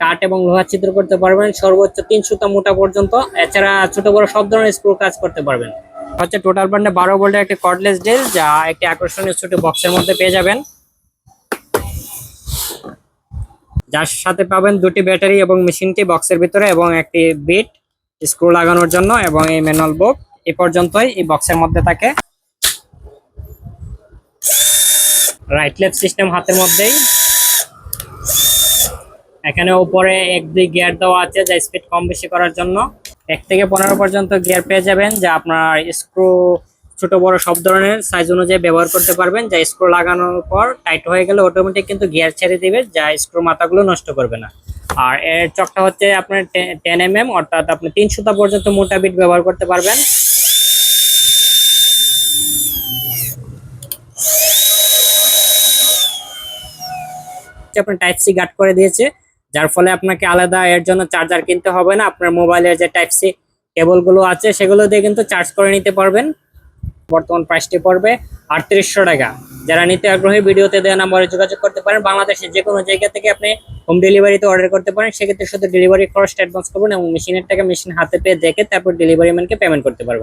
কাঠ এবং লোহা ছিদ্র করতে পারবেন। সর্বোচ্চ তিন সুতা মোটা পর্যন্ত। এছাড়া ছোট বড় সব ধরনের স্ক্রু কাজ করতে পারবেন। হচ্ছে টোটাল ব্র্যান্ডে বারো ভোল্টের একটি কর্ডলেস ড্রিল যা একটি আকর্ষণীয় ছোট বক্সের মধ্যে পেয়ে যাবেন। যার সাথে পাবেন দুটি ব্যাটারি এবং মেশিনটি বক্সের ভিতরে এবং একটি বিট স্ক্রু লাগানোর জন্য এবং এই ম্যানুয়াল বুক এ পর্যন্তই এই বক্সের মধ্যে থাকে। রাইট লেফট সিস্টেম হাতের মধ্যেই। এখানে উপরে এক দুই গিয়ার দেওয়া আছে যা স্পিড কম বেশি করার জন্য। এক থেকে পনেরো পর্যন্ত গিয়ার পেয়ে যাবেন, যা আপনার স্ক্রু ছোট বড় সব ধরনের সাইজ অনুযায়ী ব্যবহার করতে পারবেন। যা স্ক্রু লাগানোর পর টাইট হয়ে গেলে অটোমেটিক কিন্তু গিয়ার ছেড়ে দিবে, যা স্ক্রু মাথাগুলো নষ্ট করবে না। আর এর চকটা হচ্ছে আপনার টেন এম এম অর্থাৎ আপনি তিন সুতা পর্যন্ত মোটা বিট ব্যবহার করতে পারবেন। আপনার টাইপ সি গার্ড করে দিয়েছে যার ফলে আপনাকে আলাদা এর জন্য চার্জার কিনতে হবে না। আপনার মোবাইলের যে টাইপ সি কেবলগুলো আছে, সেগুলো দিয়ে কিন্তু চার্জ করে নিতে পারবেন। বর্তমান প্রাইসটি পড়বে আটত্রিশশো টাকা। যারা নিতে আগ্রহী, ভিডিওতে দেওয়া নাম্বারে যোগাযোগ করতে পারেন। বাংলাদেশের যে কোনো জায়গা থেকে আপনি হোম ডেলিভারিতে অর্ডার করতে পারেন। সেক্ষেত্রে শুধু ডেলিভারি খরচটা অ্যাডভান্স করবেন এবং মেশিনের টাকা মেশিন হাতে পেয়ে দেখে তারপর ডেলিভারি ম্যানকে পেমেন্ট করতে পারবেন।